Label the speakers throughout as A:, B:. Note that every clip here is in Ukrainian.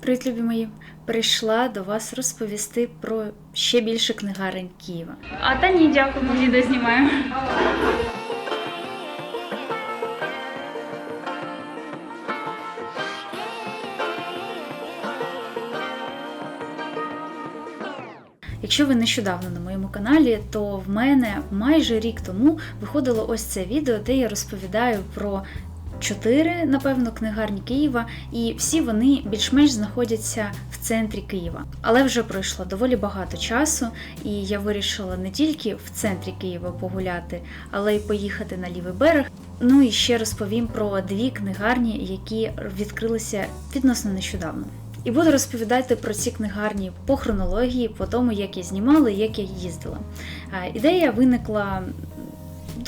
A: Привіт, любі мої! Прийшла до вас розповісти про ще більше книгарень Києва.
B: А та ні, дякую, ми відео знімаємо.
A: Якщо ви нещодавно на моєму каналі, то в мене майже рік тому виходило ось це відео, де я розповідаю про чотири, напевно, книгарні Києва, і всі вони більш-менш знаходяться в центрі Києва. Але вже пройшло доволі багато часу, і я вирішила не тільки в центрі Києва погуляти, але й поїхати на лівий берег. Ну і ще розповім про дві книгарні, які відкрилися відносно нещодавно. І буду розповідати про ці книгарні по хронології, по тому, як я знімала як я їздила. Ідея виникла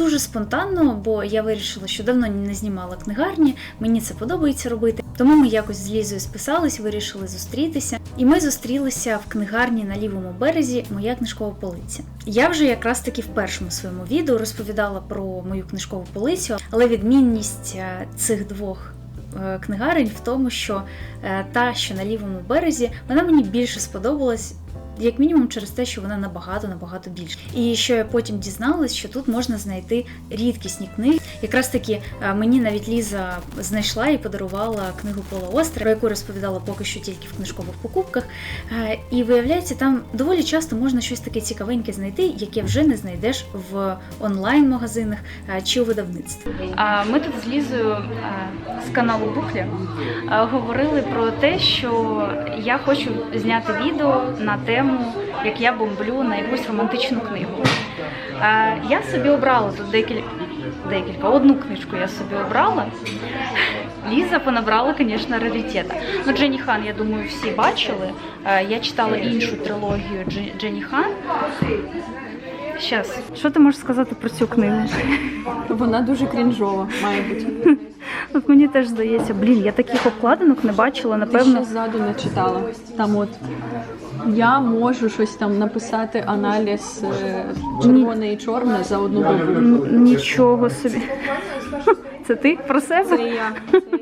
A: дуже спонтанно, бо я вирішила, що давно не знімала книгарні, мені це подобається робити. Тому ми якось з Лізою списались, вирішили зустрітися. І ми зустрілися в книгарні на лівому березі Моя книжкова полиця. Я вже якраз таки в першому своєму відео розповідала про мою книжкову полицю, але відмінність е, цих двох е, книгарень в тому, що е, та, що на лівому березі, вона мені більше сподобалась. Як мінімум через те, що вона набагато набагато більше. І що я потім дізналась, що тут можна знайти рідкісні книги. Якраз таки е, мені навіть Ліза знайшла і подарувала книгу Пола Остра, про яку розповідала поки що тільки в книжкових покупках. Е, І виявляється, там доволі часто можна щось таке цікавеньке знайти, яке вже не знайдеш в онлайн-магазинах е, чи у видавництві.
B: Ми тут з Лізою з каналу Буклі говорили про те, що я хочу зняти відео на тему, як я бомблю на якусь романтичну книгу. Я собі обрала тут декілька, декілька, одну книжку я собі обрала. Ліза понабрала, звісно, раритета. Ну, Дженні Хан, я думаю, всі бачили. Я читала іншу трилогію Дже- Дженні Хан. Щас, що ти можеш сказати про цю книгу?
C: Вона дуже крінжова, має бути.
B: От мені теж здається, блін, я таких обкладинок не бачила,
C: Ти
B: напевно.
C: ще ззаду не читала. Там от я можу щось там написати аналіз е, червоне і чорне за одну
B: добу. Нічого собі. Це ти про себе?
C: Це я. Це я.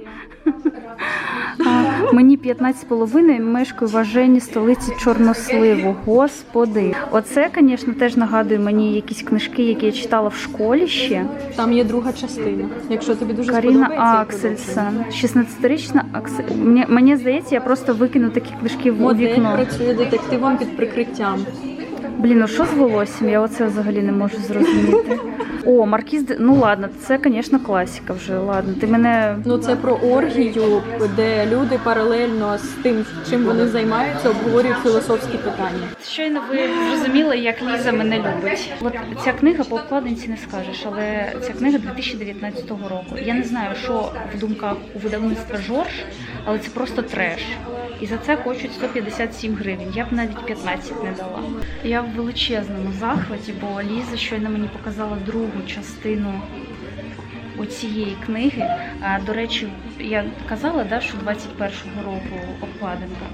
B: Мені 15 з половиною мешкаю в Ажені, столиці Чорносливу. Господи. Оце, звісно, теж нагадує мені якісь книжки, які я читала в школі ще.
C: Там є друга частина. Якщо тобі дуже
B: Каріна. Аксельсен. 16-річна Аксель. Мені, мені здається, я просто викину такі книжки в
C: Модель
B: вікно.
C: працює детективом під прикриттям.
B: Блін, ну що з волоссям? Я оце взагалі не можу зрозуміти. О, Маркіз, ну ладно, це, звісно, класика вже. Ладно, ти мене
C: Ну це про оргію, де люди паралельно з тим, чим вони займаються, обговорюють філософські питання.
B: Щойно ви зрозуміли, як Ліза мене любить. От ця книга по обкладинці не скажеш, але ця книга 2019 року. Я не знаю, що в думках у видавництва Жорж, але це просто треш. І за це хочуть 157 гривень. Я б навіть 15 не дала. Я в величезному захваті, бо Ліза щойно мені показала другу частину оцієї книги. А, до речі, я казала, да, що 21-го року обкладинка.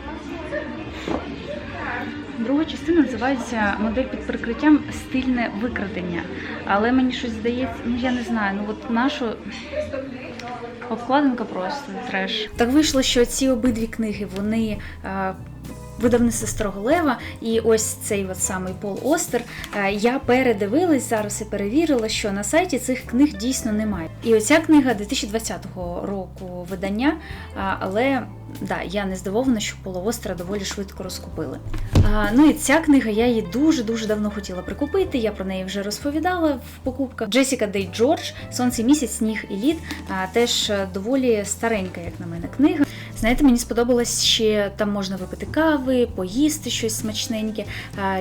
B: Друга частина називається модель під прикриттям стильне викрадення. Але мені щось здається, ну я не знаю, ну от нашу обкладинка просто треш.
A: Так вийшло, що ці обидві книги вони. Е, Видавництво Старого Лева, і ось цей от самий Пол Остер. е, Я передивилась зараз і перевірила, що на сайті цих книг дійсно немає. І оця книга 2020 року видання, але да, я не здивована, що Пола Остера доволі швидко розкупили. А, Ну і ця книга я її дуже дуже давно хотіла прикупити. Я про неї вже розповідала в покупках. Джесіка Дей Джордж, Сонце місяць, сніг і лід. А, теж е, доволі старенька, як на мене, книга. Знаєте, мені сподобалось ще там можна випити кави, поїсти щось смачненьке.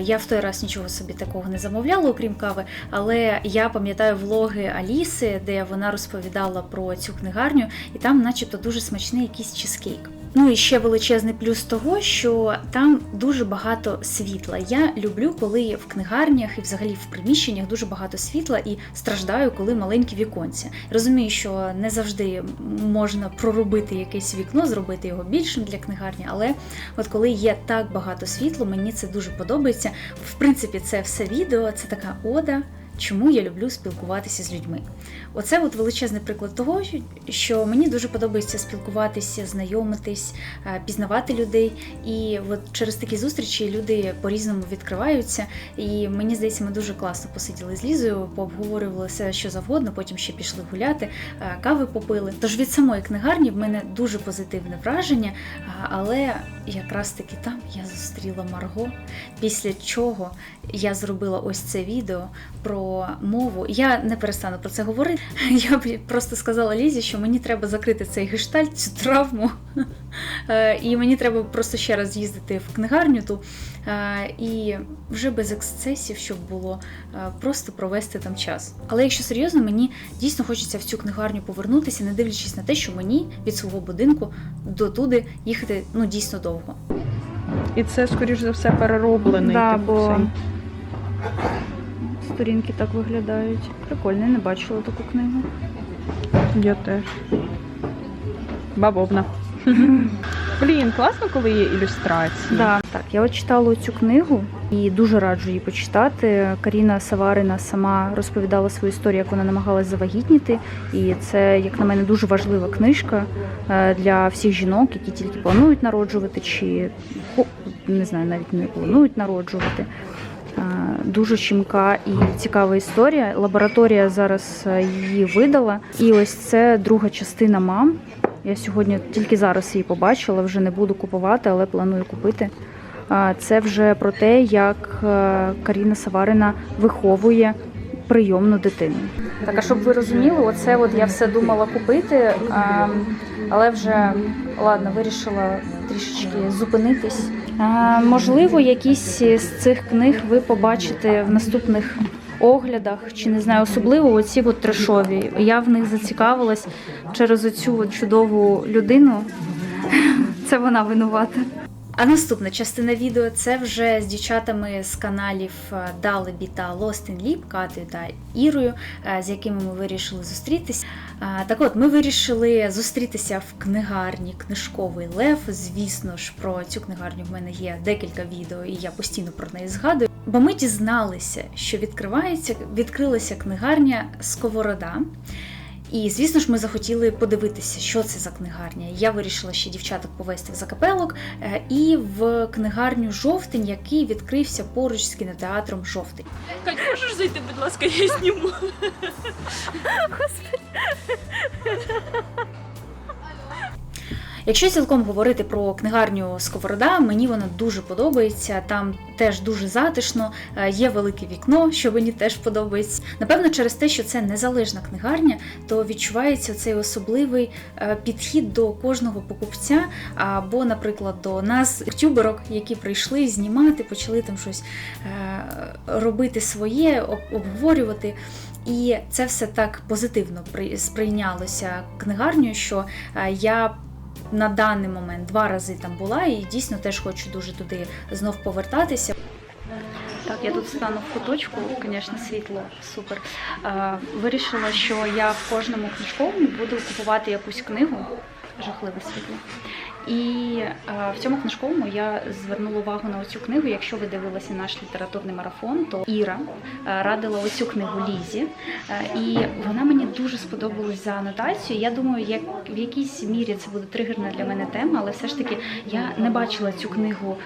A: Я в той раз нічого собі такого не замовляла, окрім кави. Але я пам'ятаю влоги Аліси, де вона розповідала про цю книгарню, і там, начебто, дуже смачний якийсь чизкейк. Ну і ще величезний плюс того, що там дуже багато світла. Я люблю, коли в книгарнях і взагалі в приміщеннях дуже багато світла і страждаю, коли маленькі віконця. Розумію, що не завжди можна проробити якесь вікно, зробити його більшим для книгарні, але от коли є так багато світла, мені це дуже подобається. В принципі, це все відео, це така ода чому я люблю спілкуватися з людьми. Оце от величезний приклад того, що мені дуже подобається спілкуватися, знайомитись, е, пізнавати людей. І от через такі зустрічі люди по-різному відкриваються. І мені здається, ми дуже класно посиділи з Лізою, пообговорювали все, що завгодно, потім ще пішли гуляти, е, кави попили. Тож від самої книгарні в мене дуже позитивне враження, а, але якраз таки там я зустріла Марго, після чого я зробила ось це відео про мову. Я не перестану про це говорити. Я б просто сказала Лізі, що мені треба закрити цей гештальт, цю травму. Е, І мені треба просто ще раз їздити в книгарню ту і вже без ексцесів, щоб було е, просто провести там час. Але якщо серйозно, мені дійсно хочеться в цю книгарню повернутися, не дивлячись на те, що мені від свого будинку до туди їхати ну дійсно довго.
C: І це, скоріш за все, перероблений.
B: Да,
C: типу,
B: бо- Сторінки так виглядають. Прикольно, не бачила таку книгу.
C: Я теж. Бавовна. Блін, класно, коли є ілюстрації.
B: Да, так, я от читала цю книгу і дуже раджу її почитати. Каріна Саварина сама розповідала свою історію, як вона намагалась завагітніти. І це, як на мене, дуже важлива книжка е, для всіх жінок, які тільки планують народжувати, чи не знаю, навіть не планують народжувати. Е, Дуже щімка і цікава історія. Лабораторія зараз е, її видала. І ось це друга частина мам. Я сьогодні тільки зараз її побачила, вже не буду купувати, але планую купити. Це вже про те, як е, Каріна Саварина виховує прийомну дитину. Так, а щоб ви розуміли, оце от я все думала купити, але вже ладно, вирішила трішечки зупинитись. Можливо, якісь з цих книг ви побачите в наступних оглядах, чи не знаю, особливо оці от трешові. Я в них зацікавилась через оцю чудову людину. Це вона винувата.
A: А наступна частина відео це вже з дівчатами з каналів е, Далебі та in Leap, Катою та Ірою, е, з якими ми вирішили зустрітися. Е, Так от, ми вирішили зустрітися в книгарні Книжковий Лев. Звісно ж, про цю книгарню в мене є декілька відео, і я постійно про неї згадую. Бо ми дізналися, що відкривається, відкрилася книгарня Сковорода. І звісно ж, ми захотіли подивитися, що це за книгарня. Я вирішила ще дівчаток повести в закапелок е, і в книгарню Жовтень, який відкрився поруч з кінотеатром Жовтень.
D: Кать, можеш зайти, будь ласка, я зніму.
A: Якщо цілком говорити про книгарню Сковорода, мені вона дуже подобається. Там теж дуже затишно, е, є велике вікно, що мені теж подобається. Напевно, через те, що це незалежна книгарня, то відчувається цей особливий е, підхід до кожного покупця, або, наприклад, до нас, тюберок, які прийшли знімати, почали там щось е, робити своє, обговорювати. І це все так позитивно при- сприйнялося книгарнею, що я на даний момент два рази там була і дійсно теж хочу дуже туди знов повертатися.
B: Так, я тут стану в куточку, звісно, світло супер. Е, Вирішила, що я в кожному книжковому буду купувати якусь книгу. Жахливе світло. І е, в цьому книжковому я звернула увагу на оцю книгу. Якщо ви дивилися наш літературний марафон, то Іра е, радила оцю книгу Лізі. Е, і вона мені дуже сподобалась за анотацією. Я думаю, як в якійсь мірі це буде тригерна для мене тема, але все ж таки я не бачила цю книгу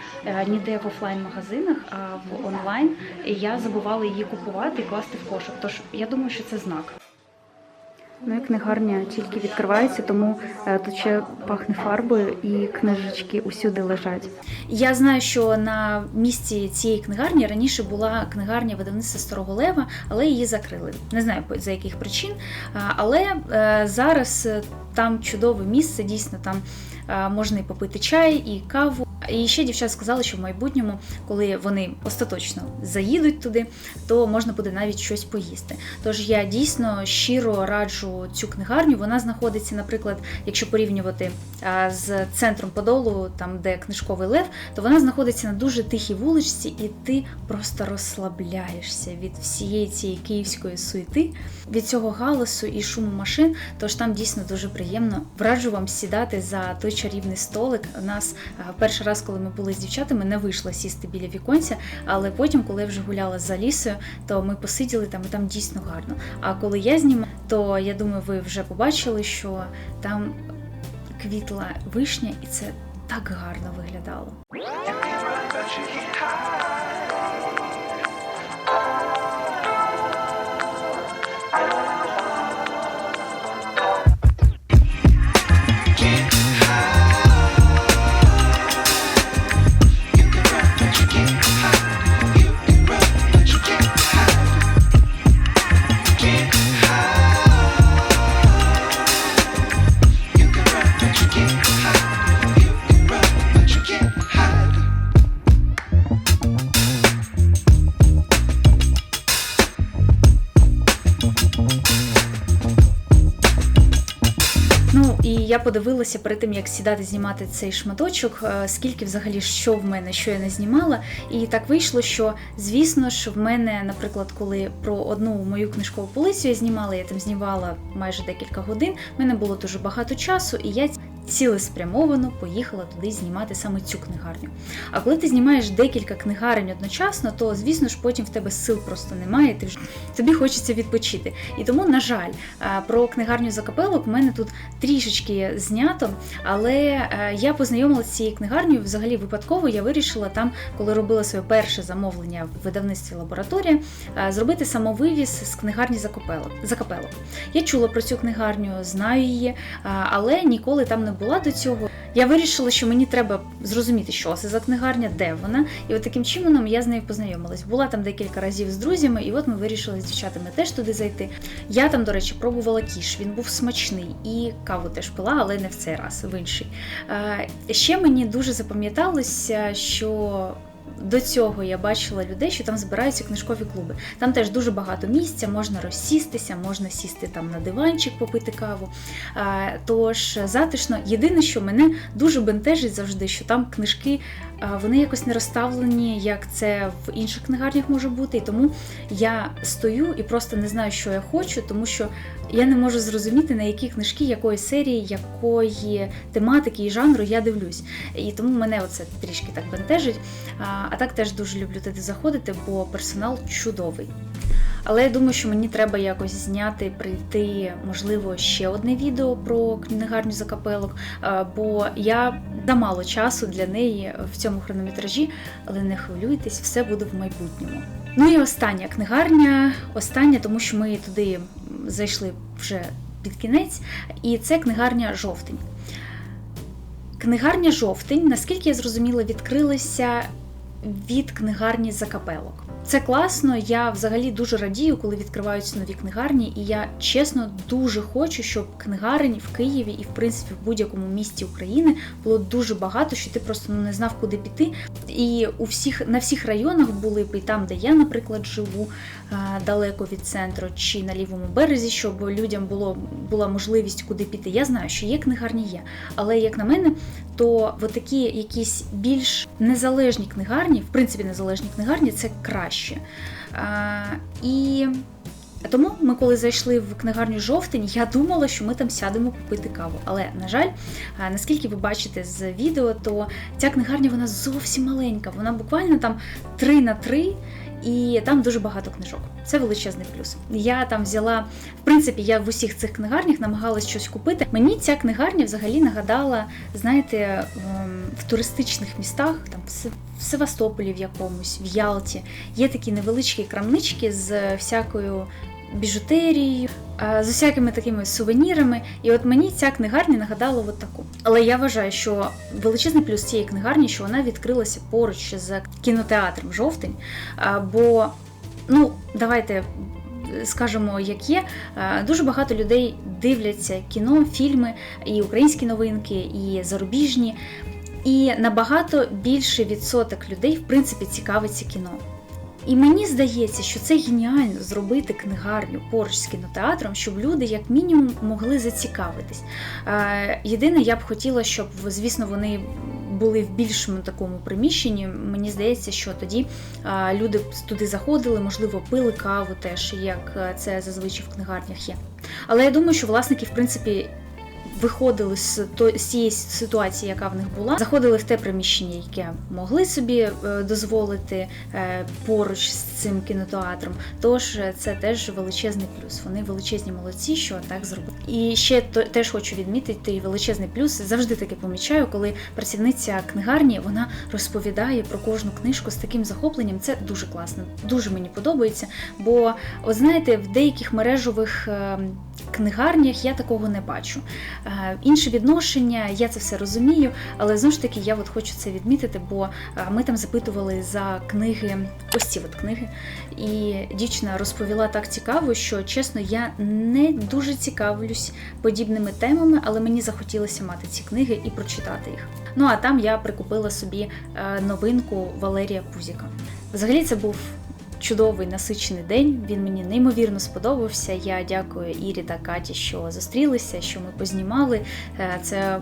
B: ніде в офлайн-магазинах, а в онлайн. Я забувала її купувати і класти в кошик. Тож я думаю, що це знак. Ну і книгарня тільки відкривається, тому е, тут ще пахне фарбою і книжечки усюди лежать.
A: Я знаю, що на місці цієї книгарні раніше була книгарня видавництва Старого Лева, але її закрили. Не знаю за яких причин. Але е, зараз е, там чудове місце, дійсно там можна і попити чай, і каву. І ще дівчата сказали, що в майбутньому, коли вони остаточно заїдуть туди, то можна буде навіть щось поїсти. Тож я дійсно щиро раджу цю книгарню. Вона знаходиться, наприклад, якщо порівнювати з центром Подолу, там де книжковий лев, то вона знаходиться на дуже тихій вуличці, і ти просто розслабляєшся від всієї цієї київської суєти, від цього галасу і шуму машин. Тож там дійсно дуже приємно. Раджу вам сідати за той чарівний столик. У нас перший раз, коли ми були з дівчатами, не вийшла сісти біля віконця, але потім, коли я вже гуляла за лісою, то ми посиділи там і там дійсно гарно. А коли я знімаю, то я думаю, ви вже побачили, що там квітла вишня, і це так гарно виглядало. Подивилася перед тим, як сідати знімати цей шматочок, е, скільки взагалі що в мене, що я не знімала. І так вийшло, що звісно ж в мене, наприклад, коли про одну мою книжкову полицю я знімала, я там знімала майже декілька годин. в мене було дуже багато часу, і я цілеспрямовано поїхала туди знімати саме цю книгарню. А коли ти знімаєш декілька книгарень одночасно, то звісно ж потім в тебе сил просто немає. Ти вже тобі хочеться відпочити. І тому, на жаль, е, про книгарню Закапелок в мене тут трішечки знято, але е, я познайомилася з цією книгарнею взагалі випадково. Я вирішила там, коли робила своє перше замовлення в видавництві лабораторія, е, зробити самовивіз з книгарні Закапелок. Закапелок. Я чула про цю книгарню, знаю її, але ніколи там не була до цього. Я вирішила, що мені треба зрозуміти, що це за книгарня, де вона. І от таким чином я з нею познайомилась. Була там декілька разів з друзями, і от ми вирішили з дівчатами теж туди зайти. Я там, до речі, пробувала кіш, він був смачний і каву теж пила, але не в цей раз, в інший. Е, Ще мені дуже запам'яталося, що. До цього я бачила людей, що там збираються книжкові клуби. Там теж дуже багато місця, можна розсістися, можна сісти там на диванчик, попити каву. Тож затишно. Єдине, що мене дуже бентежить завжди, що там книжки вони якось не розставлені, як це в інших книгарнях може бути. І тому я стою і просто не знаю, що я хочу, тому що я не можу зрозуміти, на які книжки, якої серії, якої тематики і жанру я дивлюсь. І тому мене оце трішки так бентежить. А, так теж дуже люблю туди заходити, бо персонал чудовий. Але я думаю, що мені треба якось зняти, прийти, можливо, ще одне відео про книгарню закапелок, бо я замало часу для неї в цьому хронометражі, але не хвилюйтесь, все буде в майбутньому. Ну і остання книгарня, остання, тому що ми туди зайшли вже під кінець, і це книгарня жовтень. Книгарня жовтень, наскільки я зрозуміла, відкрилася від книгарні закапелок. Це класно. Я взагалі дуже радію, коли відкриваються нові книгарні, і я чесно дуже хочу, щоб книгарень в Києві і в принципі в будь-якому місті України було дуже багато, що ти просто ну, не знав, куди піти. І у всіх на всіх районах були б і там, де я, наприклад, живу е, далеко від центру, чи на лівому березі, щоб людям було була можливість куди піти. Я знаю, що є книгарні є, але як на мене, то от такі якісь більш незалежні книгарні, в принципі, незалежні книгарні це краще. А, і тому ми, коли зайшли в книгарню жовтень, я думала, що ми там сядемо попити каву. Але, на жаль, наскільки ви бачите з відео, то ця книгарня вона зовсім маленька. Вона буквально там 3 на 3, і там дуже багато книжок. Це величезний плюс. Я там взяла, в принципі, я в усіх цих книгарнях намагалась щось купити. Мені ця книгарня взагалі нагадала, знаєте, ем, в туристичних містах, там в Севастополі в якомусь, в Ялті, є такі невеличкі крамнички з всякою біжутерією, е, з усякими такими сувенірами. І от мені ця книгарня нагадала от таку. Але я вважаю, що величезний плюс цієї книгарні, що вона відкрилася поруч з кінотеатром жовтень. Бо, ну, давайте скажемо, як є, е, дуже багато людей дивляться кіно, фільми, і українські новинки, і зарубіжні. І набагато більший відсоток людей, в принципі, цікавиться кіно. І мені здається, що це геніально зробити книгарню поруч з кінотеатром, щоб люди, як мінімум, могли зацікавитись. Е, Єдине, я б хотіла, щоб, звісно, вони були в більшому такому приміщенні. Мені здається, що тоді е, люди туди заходили, можливо, пили каву теж, як е, це зазвичай в книгарнях є. Але я думаю, що власники, в принципі, виходили з, цієї ситуації, яка в них була, заходили в те приміщення, яке могли собі е, дозволити е, поруч з цим кінотеатром. Тож е, це теж величезний плюс. Вони величезні молодці, що так зробили. І ще теж хочу відмітити величезний плюс. Завжди таки помічаю, коли працівниця книгарні вона розповідає про кожну книжку з таким захопленням. Це дуже класно, дуже мені подобається. Бо, от знаєте, в деяких мережових е, книгарнях я такого не бачу. Е, Інше відношення, я це все розумію, але знову ж таки я от хочу це відмітити, бо е, ми там запитували за книги, ось ці от книги. І дівчина розповіла так цікаво, що чесно, я не дуже цікавлюсь подібними темами, але мені захотілося мати ці книги і прочитати їх. Ну а там я прикупила собі е, новинку Валерія Пузіка. Взагалі це був чудовий насичений день. Він мені неймовірно сподобався. Я дякую Ірі та Каті, що зустрілися, що ми познімали. Е, Це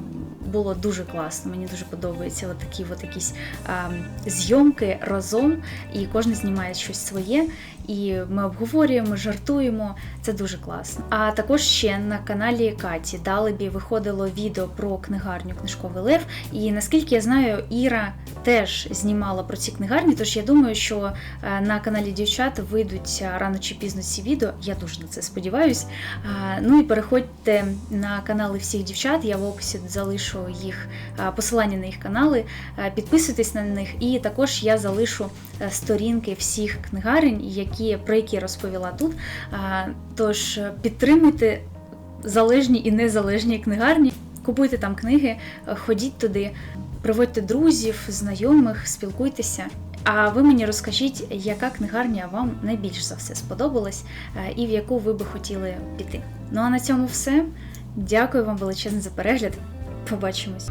A: було дуже класно. Мені дуже подобаються от такі от якісь а, зйомки разом, і кожен знімає щось своє. І ми обговорюємо, жартуємо. Це дуже класно. А також ще на каналі Каті Далебі виходило відео про книгарню Книжковий Лев. І наскільки я знаю, Іра теж знімала про ці книгарні. Тож я думаю, що е, на каналі дівчат вийдуть е, рано чи пізно ці відео. Я дуже на це сподіваюсь. Ну і переходьте на канали всіх дівчат. Я в описі залишу їх посилання на їх канали. Підписуйтесь на них, і також я залишу е, сторінки всіх книгарень, які про які я розповіла тут. Тож е, підтримуйте залежні і незалежні книгарні. Купуйте там книги, е, ходіть туди, приводьте друзів, знайомих, спілкуйтеся. А ви мені розкажіть, яка книгарня вам найбільш за все сподобалась е, і в яку ви би хотіли піти. Ну а на цьому все. Дякую вам величезно за перегляд. Побачимось.